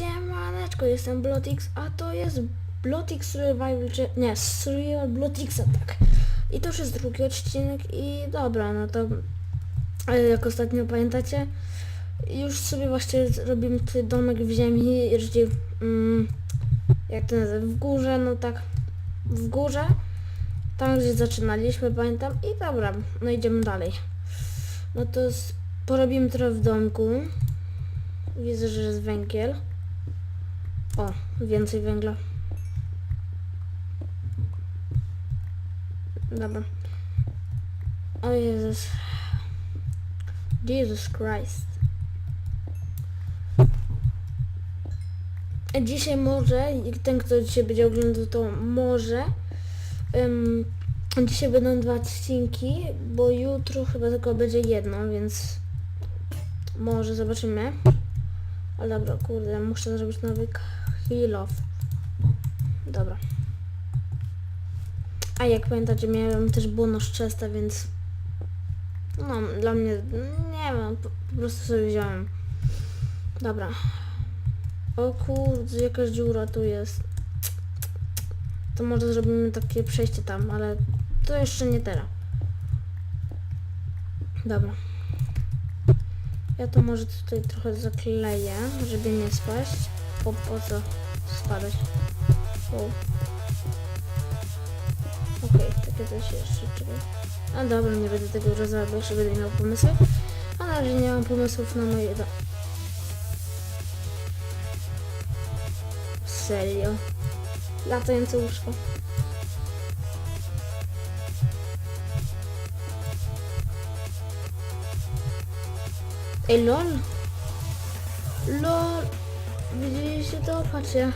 Siemaneczko, jestem Blotix, a to jest Blotix Survival, czy nie, Survival Blotixa, tak. I to już jest drugi odcinek i dobra, no to e, jak ostatnio pamiętacie, już sobie właśnie robimy tutaj domek w ziemi, raczej, mm, jak to nazywam, w górze, no tak, w górze, tam gdzie zaczynaliśmy, pamiętam, i dobra, no idziemy dalej. No to porobimy trochę w domku. Widzę, że jest węgiel. O, więcej węgla. Dobra. O Jezus. Jesus Christ. Dzisiaj może, ten kto dzisiaj będzie oglądał to może, em, dzisiaj będą dwa odcinki, bo jutro chyba tylko będzie jedno, więc może zobaczymy. Ale dobra, kurde, muszę zrobić nowy off. Dobra. A jak pamiętacie, miałem też bonus chesta, więc no, dla mnie, nie wiem, po, po prostu sobie wziąłem. Dobra. O kurde, jakaś dziura tu jest. To może zrobimy takie przejście tam, ale to jeszcze nie teraz. Dobra. Ja to może tutaj trochę zakleję, żeby nie spaść. Po, po co spadać? O. Okej, takie coś jeszcze, czekaj. A dobra, nie będę tego rozrabiał, jeszcze będę miał pomysły. A na razie nie mam pomysłów na moje... Do... Serio? Latające łóżko. Ej, lol. Lol. Widzieliście to? Patrzcie.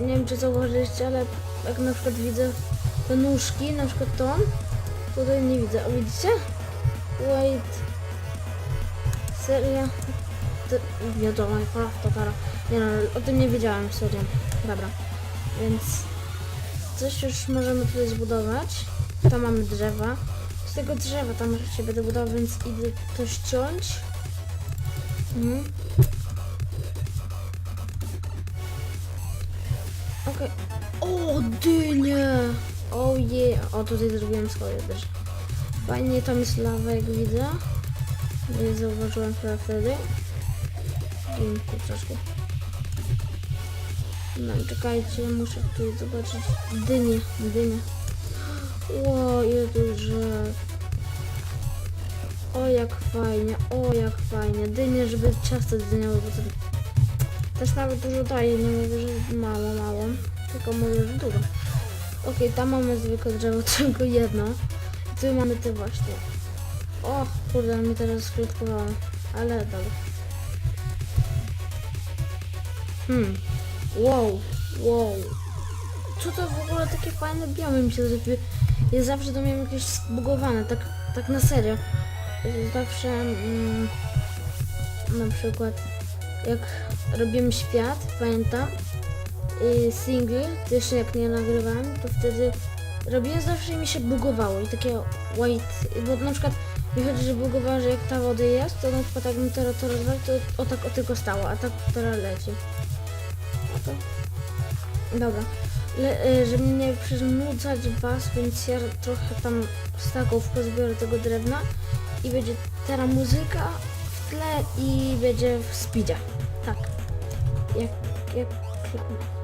Nie wiem, czy zauważyliście, ale jak na przykład widzę te nóżki, na przykład tą, tutaj nie widzę. O, widzicie? Wait. Serio? To, wiadomo, to kara. Nie no, o tym nie wiedziałem, serio. Dobra. Więc coś już możemy tutaj zbudować. Tam mamy drzewa. Z tego drzewa tam się będę budował, więc idę to ściąć. Mhm. Okej. O, dynie! O! O, tutaj zrobiłem swoje też. Fajnie, tam jest lawa, jak widzę. Nie zauważyłem chyba wtedy. Dzięki, troszkę. No, czekajcie, muszę tutaj zobaczyć dynię, dynię. Ło, ile drzew. O, jak fajnie, o, jak fajnie. Dynie, żeby ciasto dyniowe, bo to też nawet dużo daje, nie mówię, że mało, mało. Tylko mówię, że dużo. Okej, tam mamy zwykłe drzewo, tylko jedno. I tu mamy te właśnie. O, kurde, mi teraz skrótkowało. Ale dobra. Hmm. Wow, wow. Co to w ogóle takie fajne biomy mi się zrobiły? Ja zawsze to miałem jakieś zbugowane, tak, tak na serio. Zawsze mm, na przykład jak robiłem świat, pamiętam, single, to jeszcze jak nie nagrywałem, to wtedy robiłem zawsze i mi się bugowało i takie white, bo na przykład mi chodzi, że bugowało, że jak ta woda jest, to na przykład jak mi teraz to rozwali, to o tak o tylko stało, a tak teraz leci. No to... Dobra. Le, y, żeby nie przynudzać was, więc ja trochę tam staków pozbiorę tego drewna i będzie teraz muzyka tle i będzie w speedzie. Tak. Jak, jak kliknę.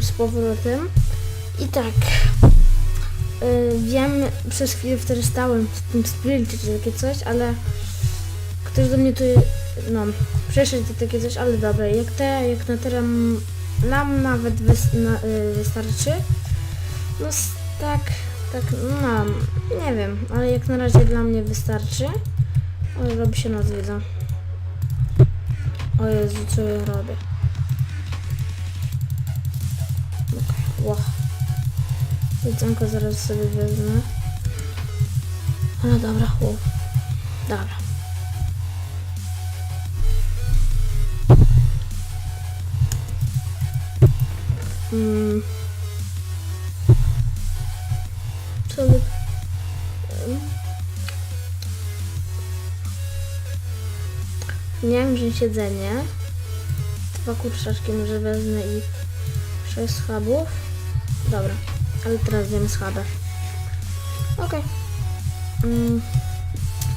Z powrotem. I tak. y, wiem, przez chwilę wtedy stałem w tym sprincie czy takie coś, ale ktoś do mnie tu, no, przeszedł to takie coś, ale dobra, jak te, jak na teraz nam nawet y, wystarczy. No tak, tak, no, nie wiem, ale jak na razie dla mnie wystarczy. Ale robi się noc. O Jezu, co ja robię? Ło. Jedzonko zaraz sobie wezmę. No dobra, ło. Dobra. Mm. Co by... Em. Miałem wziąć jedzenie. Dwa kurczaczki może wezmę i sześć schabów. Dobra, ale teraz zjem schabę. Okej. Mm.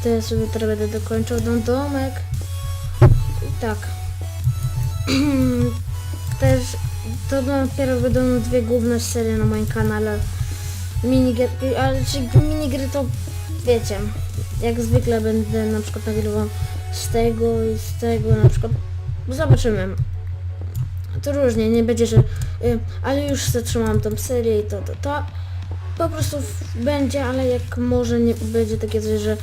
To ja sobie teraz będę dokończył ten domek. I tak. Też to dopiero będą dwie główne serie na moim kanale. Minigry, ale czy minigry to wiecie, jak zwykle będę na przykład nagrywał z tego i z tego na przykład. Zobaczymy. To różnie, nie będzie, że ale już zatrzymałam tą serię i to, to, to. Po prostu będzie, ale jak może nie będzie takie coś, że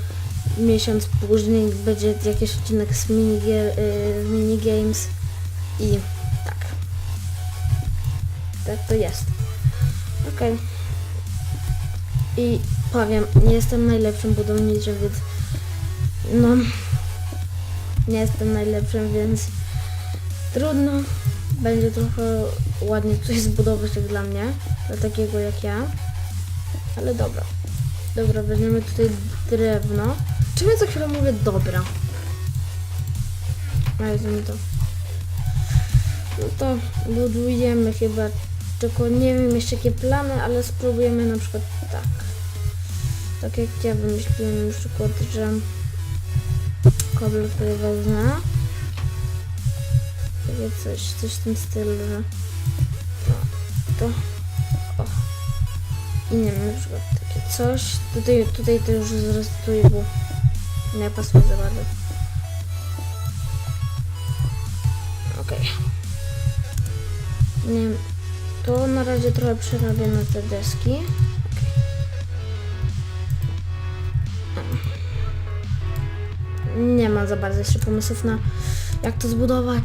miesiąc później będzie jakiś odcinek z minigier, y, minigames i tak. Tak to jest. Okej. I powiem, nie jestem najlepszym budowniczym, więc no nie jestem najlepszym, więc trudno. Będzie trochę ładnie coś zbudować jak dla mnie, dla takiego jak ja. Ale dobra. Dobra, weźmiemy tutaj drewno. Czemu ja co chwilę mówię dobra? Weźmy to. No to budujemy chyba. Tylko nie wiem jeszcze jakie plany, ale spróbujemy na przykład tak. Tak jak ja wymyśliłem na przykład, że kobel tutaj wezmę. Takie coś, coś w tym stylu, że to, o. I nie wiem, na przykład takie coś. Tutaj, tutaj to już zrezyduję, bo nie pasuje za bardzo. Okej. Nie wiem, to na razie trochę przerabię na te deski. Nie ma za bardzo jeszcze pomysłów na jak to zbudować.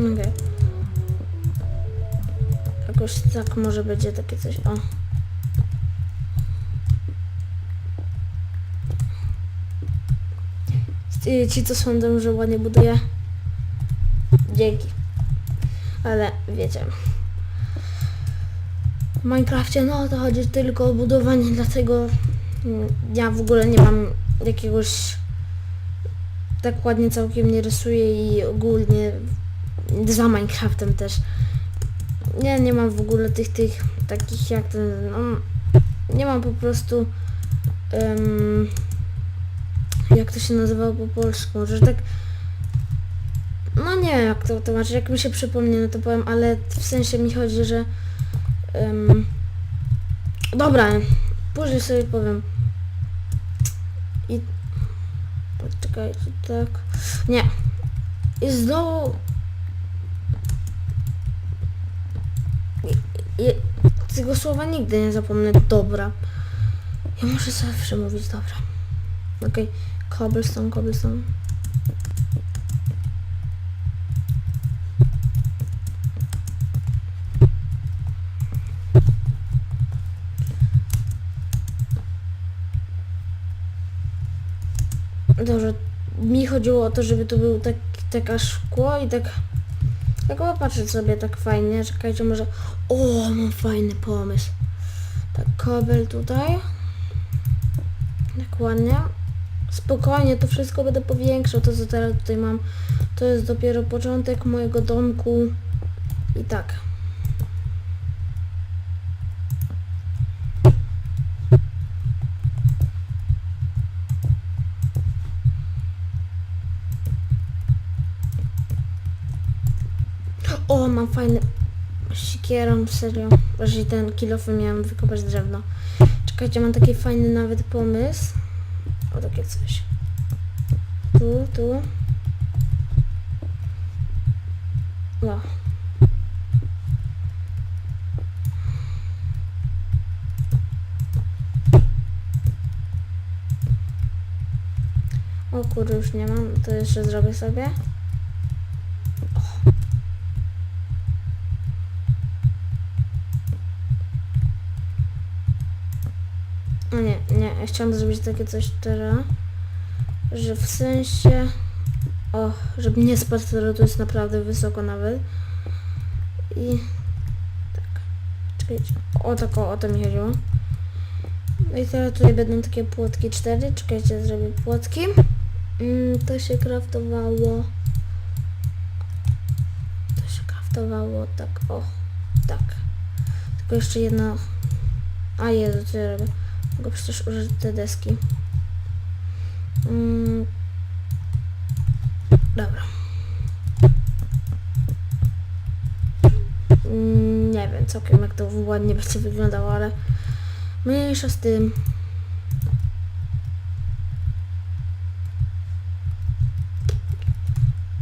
Okej. Jakoś tak może będzie takie coś. O. Ci- co sądzą, że ładnie buduję. Dzięki. Ale wiecie. W Minecrafcie no to chodzi tylko o budowanie, dlatego mm, ja w ogóle nie mam jakiegoś tak ładnie całkiem nie rysuję i ogólnie za Minecraftem też. Nie, nie mam w ogóle tych, tych takich jak ten, no, nie mam po prostu em, jak to się nazywało po polsku, może tak no nie wiem jak to tłumaczyć, jak mi się przypomnie, no to powiem, ale w sensie mi chodzi, że em, dobra, później sobie powiem. I poczekajcie, tak, nie. I znowu Je, tego słowa nigdy nie zapomnę. Dobra. Ja muszę zawsze mówić dobra. Okej. Okay. Cobblestone, cobblestone. Dobrze, mi chodziło o to, żeby to był tak, taka szkło i tak tak popatrzeć sobie tak fajnie, czekajcie może... O, mam fajny pomysł. Tak, kobel tutaj. Tak ładnie. Spokojnie, to wszystko będę powiększał, to co teraz tutaj mam. To jest dopiero początek mojego domku. I tak. Sikierą, serio. Właśnie ten kilofy miałem wykopać drewno. Czekajcie, mam taki fajny nawet pomysł. O, takie coś. Tu, tu. No. O kurde, już nie mam. To jeszcze zrobię sobie. No nie, nie, ja chciałam zrobić takie coś teraz, że w sensie, o, żeby nie spadł, to to jest naprawdę wysoko nawet. I tak, czekajcie, o tak, o, o to mi chodziło. No i teraz tutaj będą takie płotki cztery, czekajcie, zrobię płotki. Mm, to się kraftowało, to się kraftowało tak, o, tak. Tylko jeszcze jedno, a Jezu, co ja robię? Mogę przecież użyć te deski. Mm. Dobra. Mm, nie wiem całkiem jak to ładnie będzie wyglądało, ale mniejsza z tym.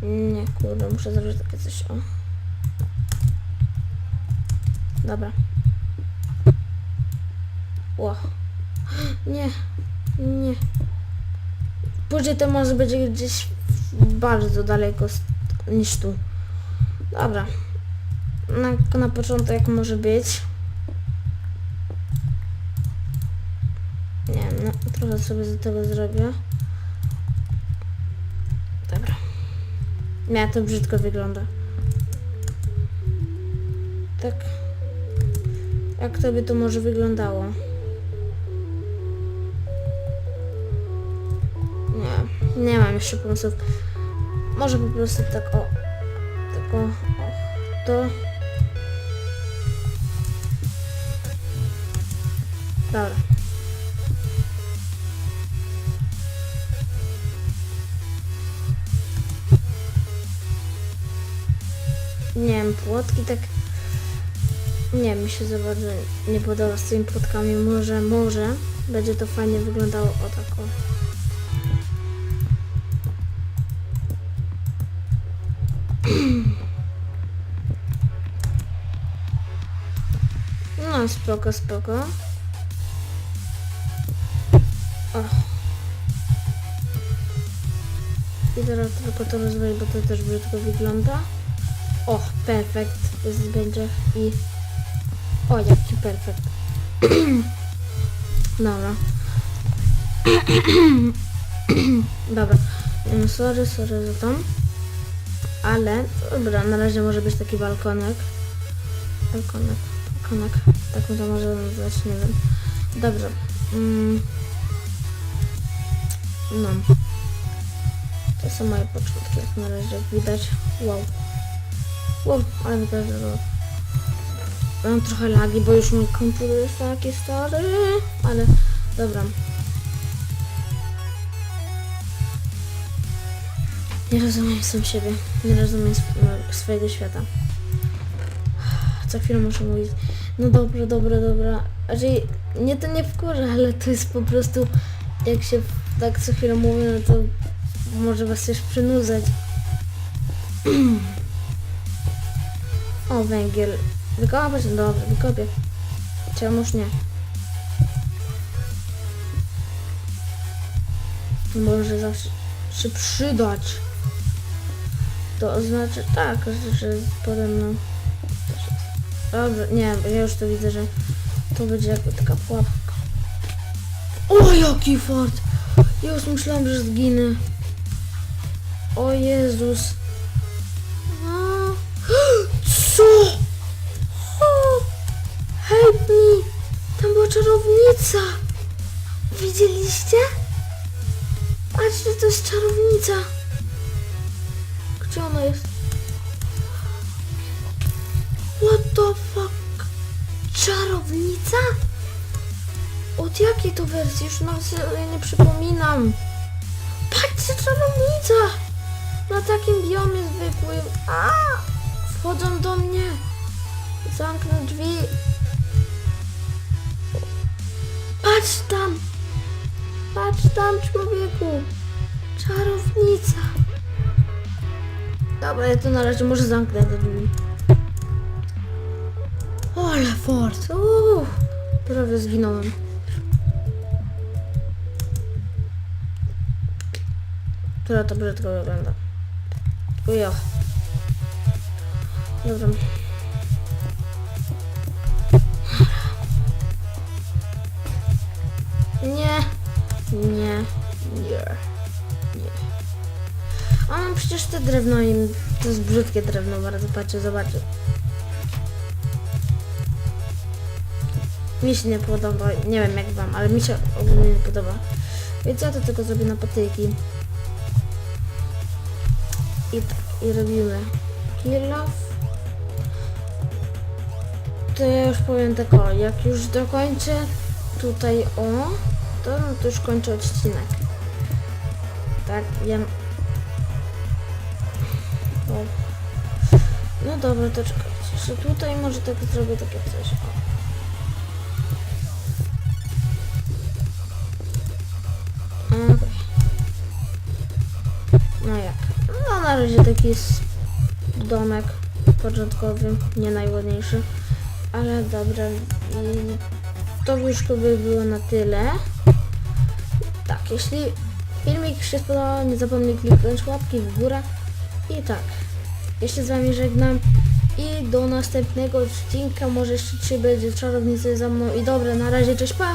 Nie, kurde, muszę zrobić takie coś. O. Dobra. Ło. Nie, nie. Później to może będzie gdzieś bardzo daleko niż tu. Dobra. Na, na początek może być. Nie wiem, no, trochę sobie z tego zrobię. Dobra. Nie, to brzydko wygląda. Tak. Jak to by to może wyglądało? Nie, mam jeszcze pomysłów. Może po prostu tak o, tak o, to. Dobra. Nie wiem, płotki tak... Nie mi się za bardzo nie podoba z tymi płotkami. Może, może będzie to fajnie wyglądało o tak o. spoko, spoko. O. I teraz tylko to rozwoję, bo to też brzydko wygląda. O, perfekt. Jest będzie i... O, jaki perfekt. Dobra. Dobra. Mm, Sorry, sorry za to. Ale, dobra, na razie może być taki balkonek. Balkonek, balkonek. Tak to może nazwać, nie wiem. Dobrze. Mm. No. To są moje początki, jak na razie widać. Wow. Wow, ale wydarzyło. Mam trochę lagi, bo już mój komputer jest taki stary, ale dobra. Nie rozumiem sam siebie, nie rozumiem sw- swojego świata. Co chwilę muszę mówić, no dobra, dobra, dobra. Raczej nie to nie wkurza, ale to jest po prostu, jak się tak co chwilę mówię, no to może was też przynudzać. O, węgiel. Wykopać? Dobra, wykopię. Czemuż nie? Może zawsze się przydać. To znaczy tak, że, mną też Dobra, nie, ja już to widzę, że to będzie jakby taka pułapka. O, jaki fart! Już myślałam, że zginę. O Jezus. A. Co? O! Help me! Tam była czarownica! Widzieliście? Patrzcie, to jest czarownica! Gdzie ona jest? Fuck? Czarownica? Od jakiej to wersji? Już nawet sobie nie przypominam. Patrzcie, czarownica! Na takim biomie zwykłym. A! Wchodzą do mnie. Zamknę drzwi. Patrz tam! Patrz tam, człowieku! Czarownica! Dobra, ja to na razie może zamknę te drzwi. Ale fort! Uuu, prawie zginąłem. Która to brzydko wygląda. Ujo. Dobra. Nie. Nie. Nie. Nie. A mam przecież te drewno i to jest brzydkie drewno, bardzo patrzę, zobaczę. Mi się nie podoba, nie wiem jak wam, ale mi się ogólnie nie podoba. Więc ja to tylko zrobię na patyki. I tak, i robimy kill off. To ja już powiem tak o, jak już dokończę tutaj o, to, no to już kończę odcinek. Tak, wiem. O. No dobra, to czekajcie, że tutaj może tak zrobię takie coś. O. Na razie taki domek początkowy, nie najładniejszy, ale dobra. To już by było na tyle. Tak, jeśli filmik się spodobał, nie zapomnij kliknąć łapki w górę. I tak, jeszcze z wami żegnam i do następnego odcinka, może jeszcze dzisiaj będzie czarownicy za mną i dobra, na razie, cześć, pa!